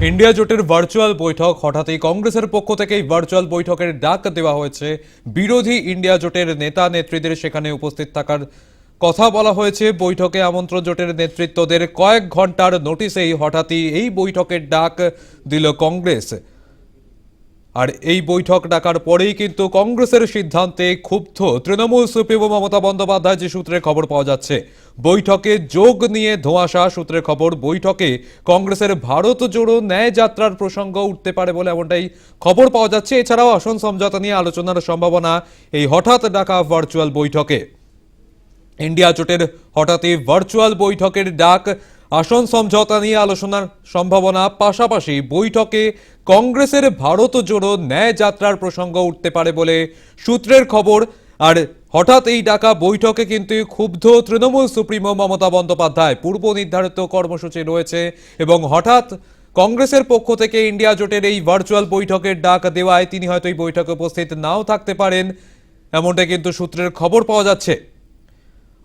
India জোটের virtual বৈঠক। হঠাৎই কংগ্রেসের পক্ষ থেকে এই ভার্চুয়াল বৈঠকের ডাক দেওয়া হয়েছে। বিরোধী ইন্ডিয়া জোটের নেতা নেত্রীদের সেখানে উপস্থিত থাকার কথা বলা হয়েছে। বৈঠকে আমন্ত্রণ জোটের নেতৃত্বদের কয়েক ঘণ্টার নোটিশেই হঠাৎই এই বৈঠকের ডাক দিল কংগ্রেস। আর এই বৈঠক ডাকার পরেই কিন্তু কংগ্রেসের সিদ্ধান্তে ক্ষুব্ধ তৃণমূল সুপ্রিমো মমতা বন্দ্যোপাধ্যায় যে সূত্রে খবর পাওয়া যাচ্ছে। বৈঠকে যোগ নিয়ে ধোঁয়াশা সূত্রে খবর, বৈঠকে কংগ্রেসের ভারত জোড়ো ন্যায় যাত্রার প্রসঙ্গ উঠতে পারে বলে এমনটাই খবর পাওয়া যাচ্ছে। এছাড়াও আসন সমঝোতা নিয়ে আলোচনার সম্ভাবনা এই হঠাৎ ডাকা ভার্চুয়াল বৈঠকে। ইন্ডিয়া জোটের হঠাৎই ভার্চুয়াল বৈঠকের ডাক, আসন সমঝোতা নিয়ে আলোচনার সম্ভাবনা পাশাপাশি বৈঠকে কংগ্রেসের ভারত জোড়ো ন্যায় যাত্রার প্রসঙ্গ উঠতে পারে বলে সূত্রের খবর। আর হঠাৎ এই ডাকা বৈঠকে কিন্তু ক্ষুব্ধ তৃণমূল সুপ্রিমো মমতা বন্দ্যোপাধ্যায় পূর্ব নির্ধারিত কর্মসূচি রয়েছে এবং হঠাৎ কংগ্রেসের পক্ষ থেকে ইন্ডিয়া জোটের এই ভার্চুয়াল বৈঠকের ডাক দেওয়ায় তিনি হয়তো এই বৈঠকে উপস্থিত নাও থাকতে পারেন এমনটা কিন্তু সূত্রের খবর পাওয়া যাচ্ছে।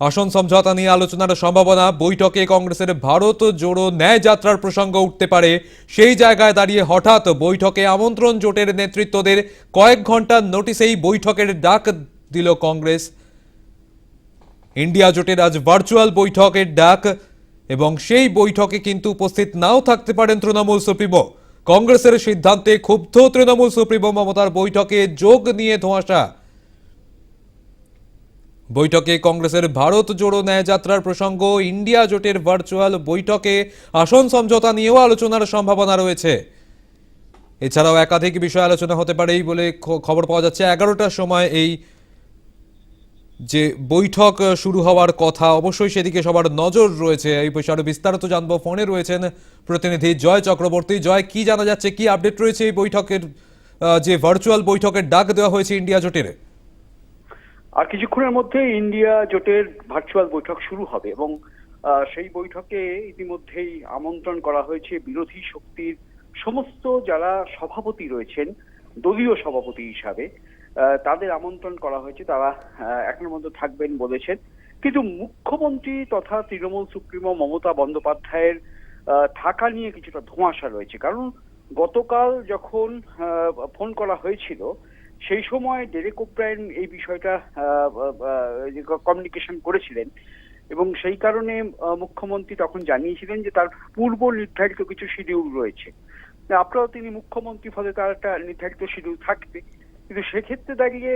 আসন সমঝোতা নিয়ে আলোচনার সম্ভাবনা, বৈঠকে কংগ্রেসের ভারত জোড়ো ন্যায় যাত্রার প্রসঙ্গ উঠতে পারে। সেই জায়গায় দাঁড়িয়ে হঠাৎ বৈঠকে আমন্ত্রণ জোটের নেতৃত্বদের কয়েক ঘণ্টার নোটিশেই বৈঠকের ডাক দিল কংগ্রেস। ইন্ডিয়া জোটের আজ ভার্চুয়াল বৈঠকের ডাক এবং সেই বৈঠকে কিন্তু উপস্থিত নাও থাকতে পারেন তৃণমূল সুপ্রিমো। কংগ্রেসের সিদ্ধান্তে ক্ষুব্ধ তৃণমূল সুপ্রিমো মমতার বৈঠকে যোগ নিয়ে ধোঁয়াশা। বৈঠকে কংগ্রেসের ভারত জোড়ো ন্যায় যাত্রার প্রসঙ্গ, ইন্ডিয়া জোটের ভার্চুয়াল বৈঠকে আসন সমঝোতা নিয়েও আলোচনার সম্ভাবনা রয়েছে। এছাড়াও একাধিক বিষয় আলোচনা হতে পারে এই বলে খবর পাওয়া যাচ্ছে। এগারোটার সময় এই যে বৈঠক শুরু হওয়ার কথা, অবশ্যই সেদিকে সবার নজর রয়েছে। এই বিষয়ে আরও বিস্তারিত জানব। ফোনে রয়েছেন প্রতিনিধি জয় চক্রবর্তী। জয়, কি জানা যাচ্ছে? কি আপডেট রয়েছে এই বৈঠকের যে ভার্চুয়াল বৈঠকের ডাক দেওয়া হয়েছে ইন্ডিয়া জোটের? আর কিছুক্ষণের মধ্যে ইন্ডিয়া জোটের ভার্চুয়াল বৈঠক শুরু হবে এবং সেই বৈঠকে ইতিমধ্যেই আমন্ত্রণ করা হয়েছে বিরোধী শক্তির সমস্ত যারা সভাপতি রয়েছেন দলীয় সভাপতি হিসাবে তাদের আমন্ত্রণ করা হয়েছে। তারা আহ, এখনের মধ্যে থাকবেন বলেছেন। কিন্তু মুখ্যমন্ত্রী তথা তৃণমূল সুপ্রিমো মমতা বন্দ্যোপাধ্যায়ের থাকা নিয়ে কিছুটা ধোঁয়াশা রয়েছে। কারণ গতকাল যখন ফোন করা হয়েছিল সেই সময় ডেরেক ওব্রায়ন এই বিষয়টা কমিউনিকেশন করেছিলেন এবং সেই কারণে মুখ্যমন্ত্রী তখন জানিয়েছিলেন যে তার পূর্ব নির্ধারিত কিছু শিডিউল রয়েছে। আপনারাও তিনি মুখ্যমন্ত্রী ফলে তার একটা নির্ধারিত শিডিউল থাকবে। কিন্তু সেক্ষেত্রে দাঁড়িয়ে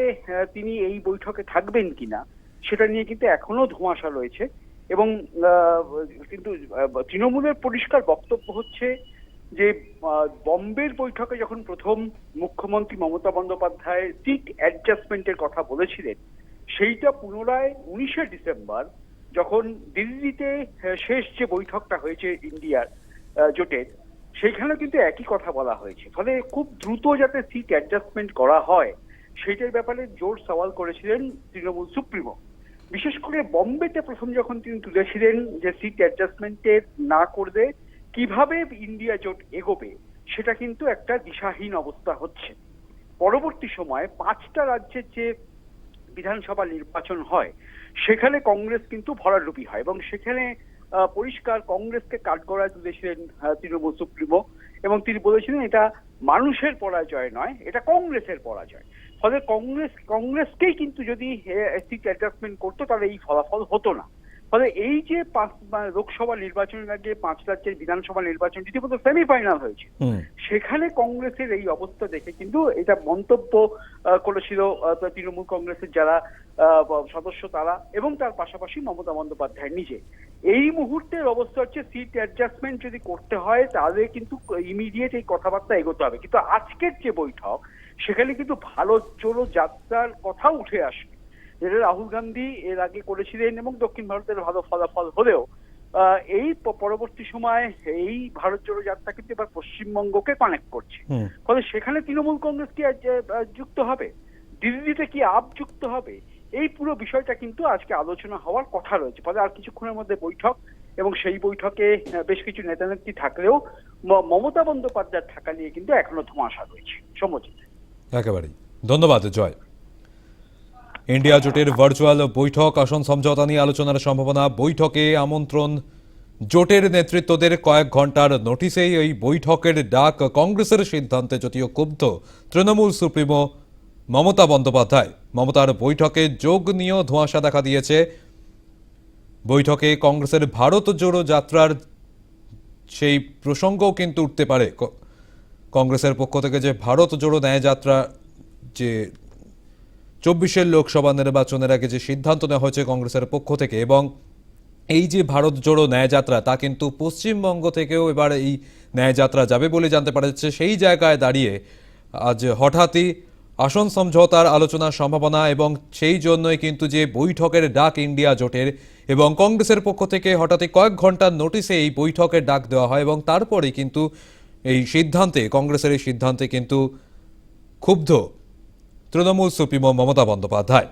তিনি এই বৈঠকে থাকবেন কিনা, সেটা নিয়ে কিন্তু এখনও ধোঁয়াশা রয়েছে এবং কিন্তু তৃণমূলের পরিষ্কার বক্তব্য হচ্ছে যে বম্বের বৈঠকে যখন প্রথম মুখ্যমন্ত্রী মমতা বন্দ্যোপাধ্যায় সিট অ্যাডজাস্টমেন্টের কথা বলেছিলেন, সেইটা পুনরায় উনিশে ডিসেম্বর, যখন দিল্লিতে শেষ যে বৈঠকটা হয়েছে ইন্ডিয়ার জোটের সেইখানে কিন্তু একই কথা বলা হয়েছে। ফলে খুব দ্রুত যাতে সিট অ্যাডজাস্টমেন্ট করা হয়, সেইটার ব্যাপারে জোর সওয়াল করেছিলেন তৃণমূল সুপ্রিমো। বিশেষ করে বম্বেতে প্রথম যখন তিনি তুলেছিলেন যে সিট অ্যাডজাস্টমেন্টের না করলে কীভাবে ইন্ডিয়া জোট এগোবে, সেটা কিন্তু একটা দিশাহীন অবস্থা হচ্ছে। পরবর্তী সময়ে পাঁচটা রাজ্যের যে বিধানসভা নির্বাচন হয়, সেখানে কংগ্রেস কিন্তু ভরাডুবি হয় এবং সেখানে পরিষ্কার কংগ্রেসকে কাঠগড়ায় তুলেছিলেন তৃণমূল সুপ্রিমো এবং তিনি বলেছিলেন এটা মানুষের পরাজয় নয়, এটা কংগ্রেসের পরাজয়। ফলে কংগ্রেস, কংগ্রেসকেই কিন্তু যদি সিট অ্যাডজাস্টমেন্ট করতো, তাহলে এই ফলাফল হতো না। ফলে এই যে পাঁচ লোকসভা নির্বাচনের আগে পাঁচ রাজ্যের বিধানসভা নির্বাচন রীতিমতো সেমিফাইনাল হয়েছে। সেখানে কংগ্রেসের এই অবস্থা দেখে কিন্তু এটা মন্তব্য করেছিল তৃণমূল কংগ্রেসের যারা সদস্য তারা এবং তার পাশাপাশি মমতা বন্দ্যোপাধ্যায় নিজে। এই মুহূর্তের অবস্থা হচ্ছে সিট অ্যাডজাস্টমেন্ট যদি করতে হয় তাহলে কিন্তু ইমিডিয়েট এই কথাবার্তা এগোতে হবে। কিন্তু আজকের যে বৈঠক সেখানে কিন্তু ভালো জোরো যাত্রার কথা উঠে আসবে। যেটা রাহুল গান্ধী এর আগে করেছিলেন এবং দক্ষিণ ভারতের ভালো ফলাফল হলেও এই পরবর্তী সময় এই ভারত জোড়ো যাত্রা কিন্তু এবার পশ্চিমবঙ্গকে কানেক্ট করছে। ফলে সেখানে তৃণমূল কংগ্রেস কি যুক্ত হবে? দিল্লিতে কি আপ যুক্ত হবে? এই পুরো বিষয়টা কিন্তু আজকে আলোচনা হওয়ার কথা রয়েছে। ফলে আর কিছুক্ষণের মধ্যে বৈঠক এবং সেই বৈঠকে বেশ কিছু নেতা নেত্রী থাকলেও মমতা বন্দ্যোপাধ্যায়ের থাকা নিয়ে কিন্তু এখনও ধোঁয়াশা রয়েছে। সমজিৎ একেবারেই। ধন্যবাদ জয়। ইন্ডিয়া জোটের ভার্চুয়াল বৈঠক। আসন সমঝোতা নিয়ে আলোচনার সম্ভাবনা। বৈঠকে আমন্ত্রণ জোটের নেতৃত্বদের কয়েক ঘণ্টার নোটিশেই এই বৈঠকের ডাক কংগ্রেসের সিদ্ধান্তে যদিও ক্ষুব্ধ তৃণমূল সুপ্রিমো মমতা বন্দ্যোপাধ্যায়। মমতার বৈঠকে যোগ নিয়েও ধোঁয়াশা দেখা দিয়েছে। বৈঠকে কংগ্রেসের ভারত জোড়ো যাত্রার সেই প্রসঙ্গও কিন্তু উঠতে পারে। কংগ্রেসের পক্ষ থেকে যে ভারত জোড়ো ন্যায় যাত্রা যে চব্বিশের লোকসভা নির্বাচনের আগে যে সিদ্ধান্ত নেওয়া হয়েছে কংগ্রেসের পক্ষ থেকে এবং এই যে ভারত জোড়ো ন্যায়যাত্রা, তা কিন্তু পশ্চিমবঙ্গ থেকেও এবার এই ন্যায়যাত্রা যাবে বলে জানতে পারা যাচ্ছে। সেই জায়গায় দাঁড়িয়ে আজ হঠাৎই আসন সমঝোতার আলোচনার সম্ভাবনা এবং সেই জন্যই কিন্তু যে বৈঠকের ডাক ইন্ডিয়া জোটের এবং কংগ্রেসের পক্ষ থেকে হঠাৎই কয়েক ঘণ্টার নোটিশে এই বৈঠকের ডাক দেওয়া হয় এবং তারপরেই কিন্তু এই সিদ্ধান্তে, কংগ্রেসের এই সিদ্ধান্তে কিন্তু ক্ষুব্ধ তৃণমূল সুপ্রিমো মমতা বন্দ্যোপাধ্যায়।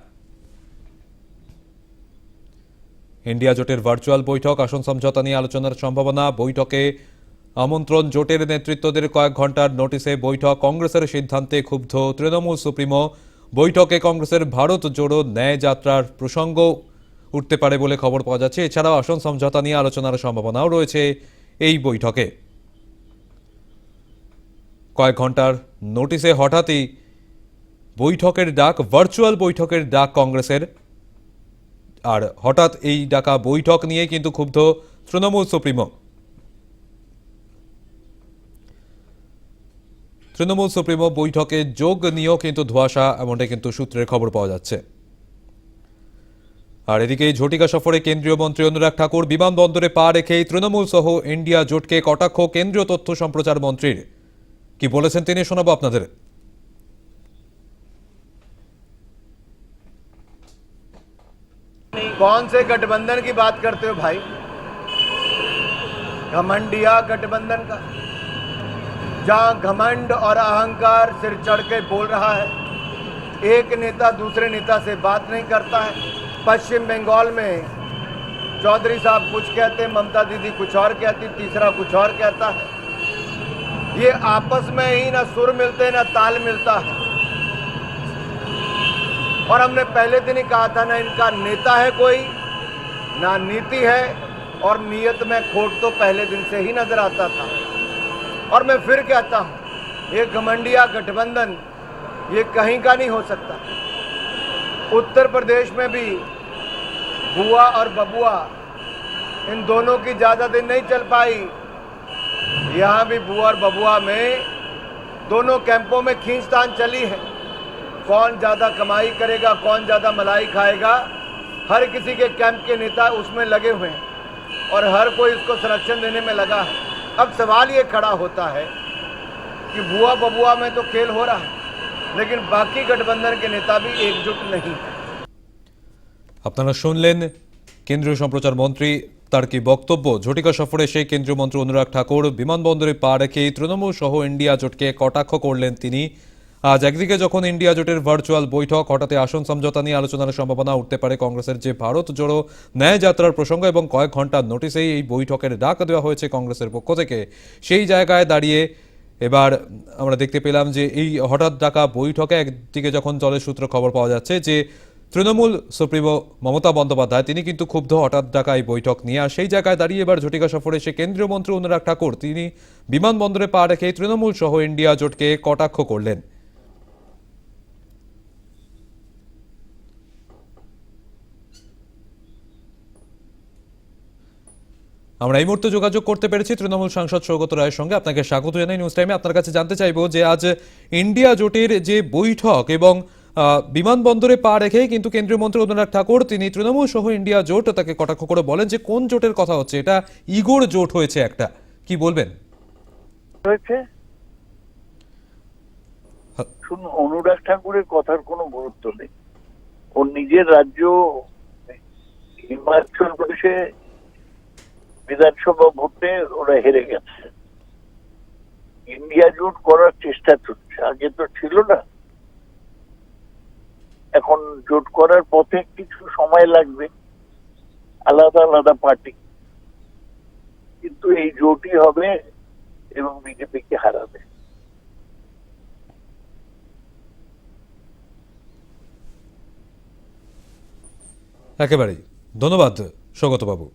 ইন্ডিয়া জোটের ভার্চুয়াল বৈঠক, আসন সমঝোতা নিয়ে আলোচনার সম্ভাবনা। বৈঠকে আমন্ত্রণ জোটের নেতৃত্বদের কয়েক ঘণ্টার নোটিশে বৈঠক। কংগ্রেসের সিদ্ধান্তে ক্ষুব্ধ তৃণমূল সুপ্রিমো। বৈঠকে কংগ্রেসের ভারত জোড়ো ন্যায় যাত্রার প্রসঙ্গ উঠতে পারে বলে খবর পাওয়া যাচ্ছে। এছাড়াও আসন সমঝোতা নিয়ে আলোচনার সম্ভাবনাও রয়েছে এই বৈঠকে। কয়েক ঘণ্টার নোটিশে হঠাৎই বৈঠকের ডাক ভার্চুয়াল বৈঠকের ডাক কংগ্রেসের। আর হঠাৎ এই ডাকা বৈঠক নিয়ে কিন্তু ক্ষুব্ধ তৃণমূল সুপ্রিমো। তৃণমূল সুপ্রিমো বৈঠকে যোগ নিয়েও কিন্তু ধোঁয়াশা, এমনটাই কিন্তু সূত্রের খবর পাওয়া যাচ্ছে। আর এদিকে ঝটিকা সফরে কেন্দ্রীয় মন্ত্রী অনুরাগ ঠাকুর বিমানবন্দরে পা রেখেই তৃণমূল সহ ইন্ডিয়া জোটকে কটাক্ষ কেন্দ্রীয় তথ্য সম্প্রচার মন্ত্রীর। কি বলেছেন তিনি শোনাবো আপনাদের। कौन से गठबंधन की बात करते हो भाई? घमंडिया गठबंधन का। जहाँ घमंड और अहंकार सिर चढ़ के बोल रहा है, एक नेता दूसरे नेता से बात नहीं करता है। पश्चिम बंगाल में चौधरी साहब कुछ कहते, ममता दीदी कुछ और कहती, तीसरा कुछ और कहता है। ये आपस में ही ना सुर मिलते, ना ताल मिलता। है और हमने पहले दिन ही कहा था, ना इनका नेता है कोई, ना नीति है, और नीयत में खोट तो पहले दिन से ही नज़र आता था। और मैं फिर कहता हूँ, ये घमंडिया गठबंधन, ये कहीं का नहीं हो सकता। उत्तर प्रदेश में भी बुआ और बबुआ इन दोनों की ज़्यादा दिन नहीं चल पाई। यहाँ भी बुआ और बबुआ में दोनों कैंपों में खींचतान चली है। कौन ज़्यादा कमाई करेगा कौन ज़्यादा मलाई खाएगा हर किसी के कैंप के नेता उसमें लगे हुए हैं और हर कोई इसको संरक्षण देने में लगा है अब सवाल ये खड़ा होता है कि बुआ बबुआ में तो खेल हो रहा है लेकिन बाकी गठबंधन के नेता भी एकजुट नहीं है আপনারা শুনলেন কেন্দ্রীয় সম্প্রচার মন্ত্রী তার কি বক্তব্য ঝটিকা সফরে সেই কেন্দ্রীয় মন্ত্রী অনুরাগ ঠাকুর বিমানবন্দরে পা রেখে তৃণমূল সহ ইন্ডিয়া জোটকে কটাক্ষ করলেন তিনি আজ একদিকে যখন ইন্ডিয়া জোটের ভার্চুয়াল বৈঠক, হঠাৎ আসন সমঝোতা নিয়ে আলোচনার সম্ভাবনা উঠতে পারে কংগ্রেসের যে ভারত জোড়ো ন্যায় যাত্রার প্রসঙ্গ এবং কয়েক ঘণ্টার নোটিশেই এই বৈঠকের ডাক দেওয়া হয়েছে কংগ্রেসের পক্ষ থেকে। সেই জায়গায় দাঁড়িয়ে এবার আমরা দেখতে পেলাম যে এই হঠাৎ ডাকা বৈঠকে একদিকে যখন জলের সূত্র খবর পাওয়া যাচ্ছে যে তৃণমূল সুপ্রিমো মমতা বন্দ্যোপাধ্যায়, তিনি কিন্তু ক্ষুব্ধ হঠাৎ ডাকা এই বৈঠক নিয়ে। আর সেই জায়গায় দাঁড়িয়ে এবার ঝটিকা সফরে এসে কেন্দ্রীয় মন্ত্রী অনুরাগ ঠাকুর, তিনি বিমানবন্দরে পা রেখে তৃণমূল সহ ইন্ডিয়া জোটকে কটাক্ষ করলেন। আমরা এই মুহূর্তে যোগাযোগ করতে পেরেছি তৃণমূল সাংসদ সৌগত রায়ের সঙ্গে। আপনাকে স্বাগত জানাই নিউজ টাইমে আপনার কাছে জানতে চাইব যে আজ ইন্ডিয়া জোটের যে বৈঠক এবং বিমানবন্দরে পা রেখে কিন্তু কেন্দ্রীয় মন্ত্রী অনুরাগ ঠাকুর তিনি তৃণমূল সহ ইন্ডিয়া জোট তাকে কটাক্ষ করে বলেন যে কোন জোটের কথা হচ্ছে? এটা ইগোর জোট হয়েছে একটা। কি বলবেন? হয়েছে? হ্যাঁ। শুনুন অনুরাগ ঠাকুরের কথার কোনো গুরুত্ব নেই। ওর নিজের রাজ্য হিমাচল প্রদেশে বিধানসভা ভোটে ওরা হেরে গেছে। ইন্ডিয়া জোট করার চেষ্টা চলছে। আগে তো ছিল না। এখন জোট করার পথে কিছু সময় লাগবে। আলাদা আলাদা পার্টি। কিন্তু এই জোটই হবে এবং বিজেপিকে হারাবে। একেবারেই। ধন্যবাদ সৌগত বাবু